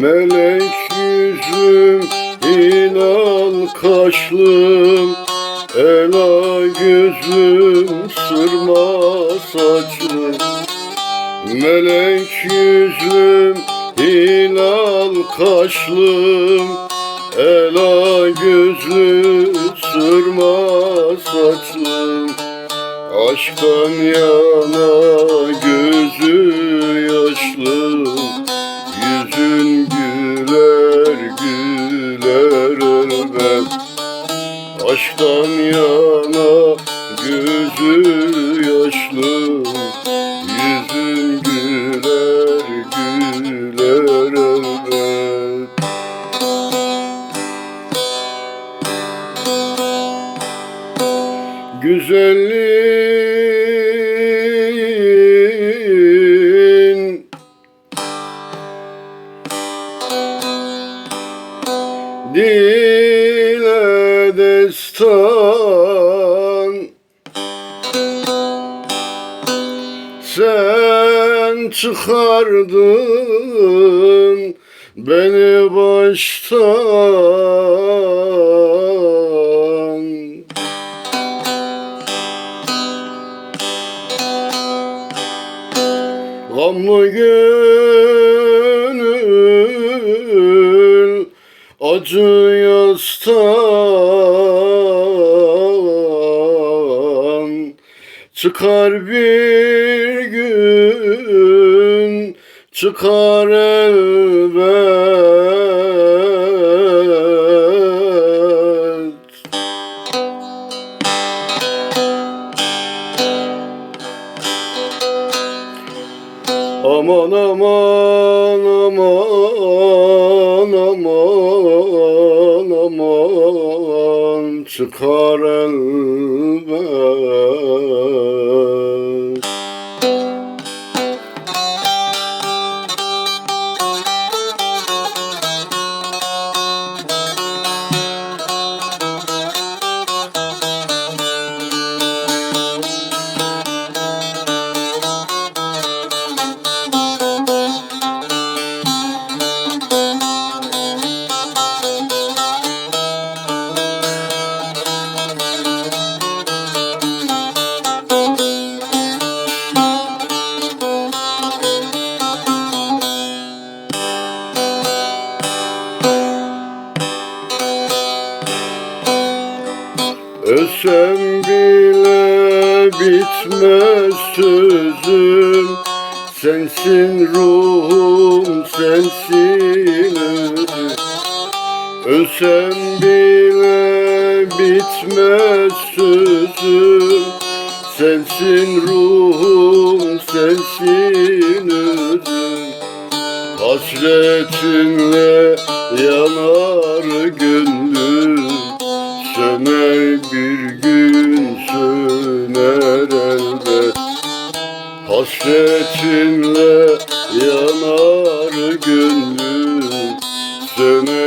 Melek yüzüm, hilal kaşlım. Ela gözüm, sırma saçlım. Melek yüzüm, hilal kaşlım. Ela gözlü, sırma saçlım. Aşktan yana gözü yaşlı Aşktan yana gözü yaşlı Yüzün güler güler elbet. Güzelliğin Dile destan Sen çıkardın beni baştan. Gamlı gönül acı yastan Çıkar bir gün çıkar elbet. Aman aman aman aman aman Ölsem bile bitmez sözüm. Sensin ruhum, sensin özüm Ölsem bile bitmez sözüm. Sensin ruhum, sensin özüm Hasretinle yanar gönlüm hasretinle yanar gönlüm Seni